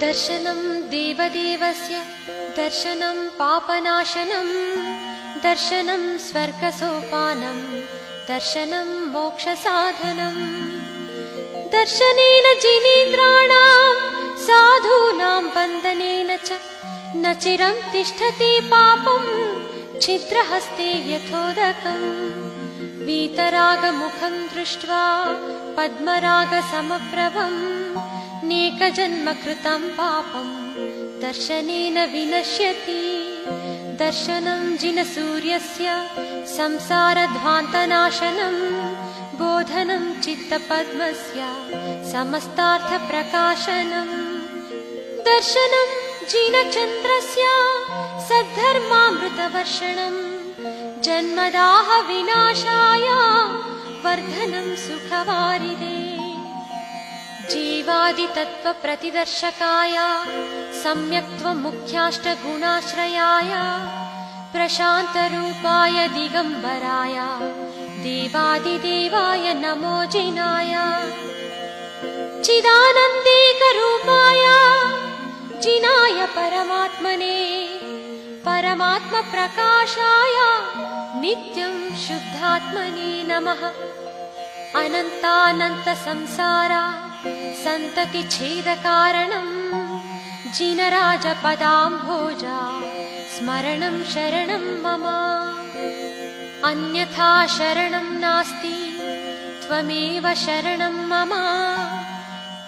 दर्शनं देवदेवस्य दर्शनं पापनाशनं दर्शनं स्वर्गसोपानं दर्शनं मोक्षसाधनम् दर्शनेन जिनेन्द्राणां साधूनां वन्दनेन च न चिरं तिष्ठति पापं छिद्रहस्ते यथोदकम् वीतरागमुखं दृष्ट्वा पद्मरागसमप्रभम् नेकजन्म कृतं पापं दर्शनेन विनश्यति। दर्शनं जिनसूर्यस्य संसारध्वान्तनाशनम् बोधनं चित्तपद्मस्य समस्तार्थप्रकाशनम् दर्शनं जिनचन्द्रस्य सद्धर्मामृतवर्षणम् जन्मदाह विनाशाय वर्धनं सुखवारिदे जीवादितत्त्वप्रतिदर्शकाय सम्यक्त्वमुख्याष्टगुणाश्रयाय प्रशान्तरूपाय दिगम्बराय देवादिदेवाय नमो जिनाय। चिदानन्देकरूपाय जिनाय परमात्मने परमात्मप्रकाशाय नित्यं शुद्धात्मने नमः। अनन्तानन्तसंसारा सन्ततिच्छेदकारणम् जिनराजपदाम्भोजा स्मरणं शरणं मम। अन्यथा शरणं नास्ति त्वमेव शरणं मम।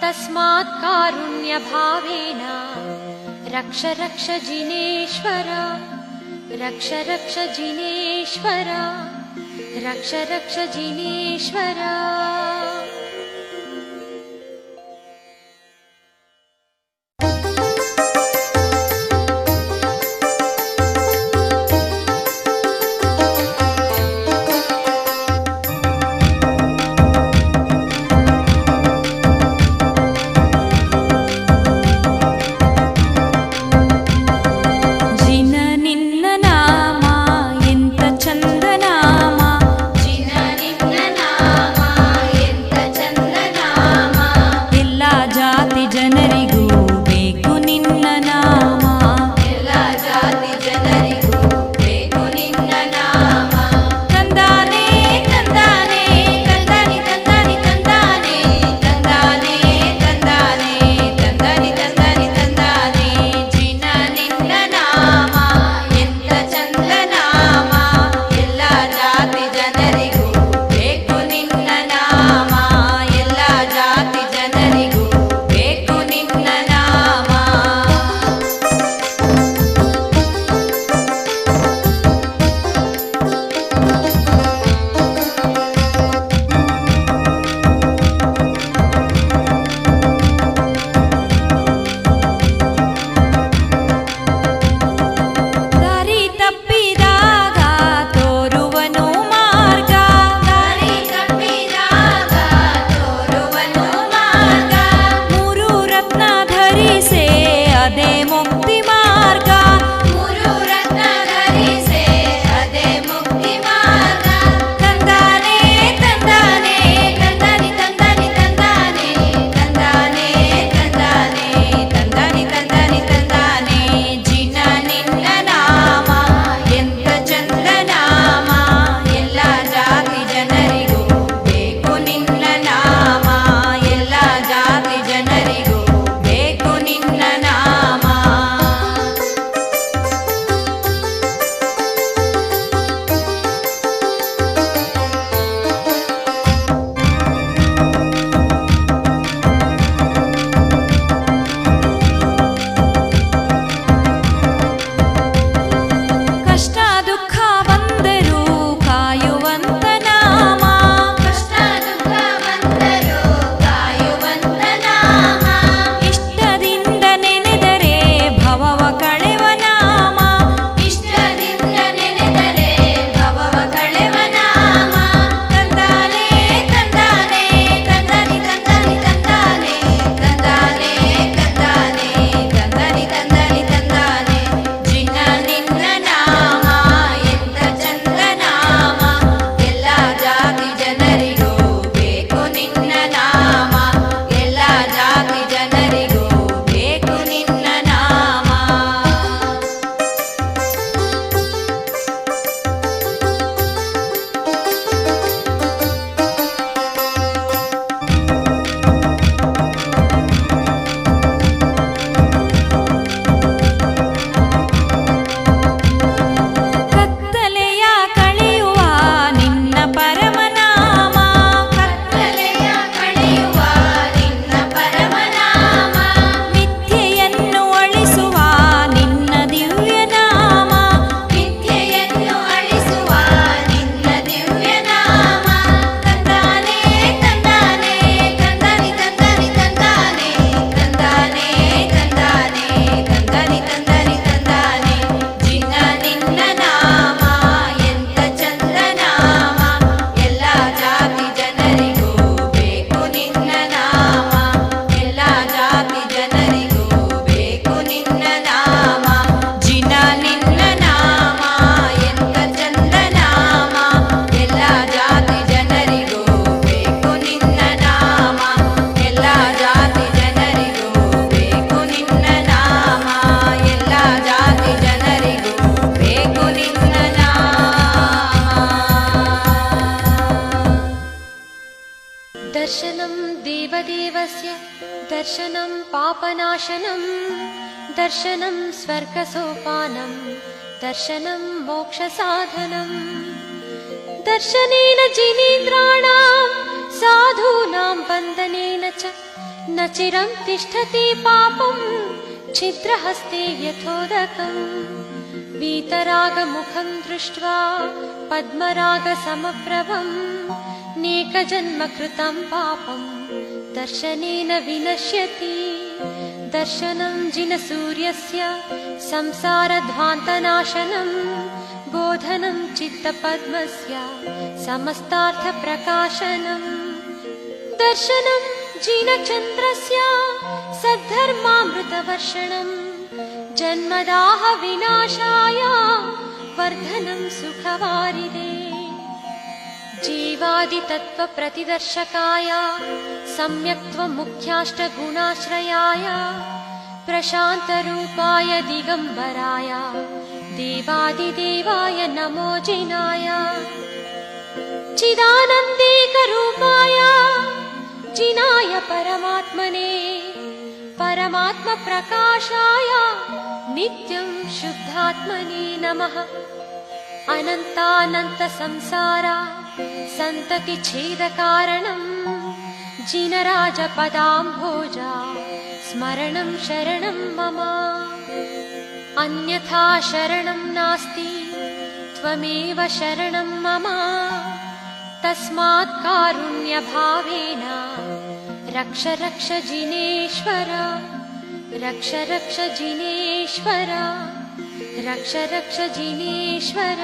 तस्मात् कारुण्यभावेन रक्ष रक्ष जिनेश्वर रक्ष रक्ष जिनेश्वर रक्ष रक्ष जिनेश्वर दर्शनं पापनाशनं दर्शनं स्वर्गसोपानं दर्शनं मोक्षसाधनम् दर्शनेन जिनेन्द्राणां साधूनां वन्दनेन च न चिरं तिष्ठति पापं छिद्रहस्ते यथोदकम् वीतरागमुखं दृष्ट्वा पद्मरागसमप्रभम् नेकजन्म कृतं पापं दर्शनेन विनश्यति। दर्शनं जिनसूर्यस्य संसारध्वान्तनाशनम् बोधनं चित्तपद्मस्य समस्तार्थप्रकाशनम् दर्शनं जिनचन्द्रस्य सद्धर्मामृतवर्षणम् जन्मदाह विनाशाय वर्धनं सुखवारिदे। जीवादितत्त्वप्रतिदर्शकाय सम्यक्त्वमुख्याष्टगुणाश्रयाय प्रशान्तरूपाय दिगम्बराय देवादिदेवाय नमो जिनाय। चिदानन्देकरूपाय जिनाय परमात्मने परमात्मप्रकाशाय नित्यं शुद्धात्मने नमः। अनन्तानन्तसंसारा सन्ततिच्छेदकारणम् जिनराजपदाम्भोजा स्मरणं शरणं मम। अन्यथा शरणं नास्ति त्वमेव शरणं मम। तस्मात् कारुण्यभावेन रक्ष रक्ष जिनेश्वर रक्ष रक्ष जिनेश्वर रक्ष रक्ष जिनेश्वर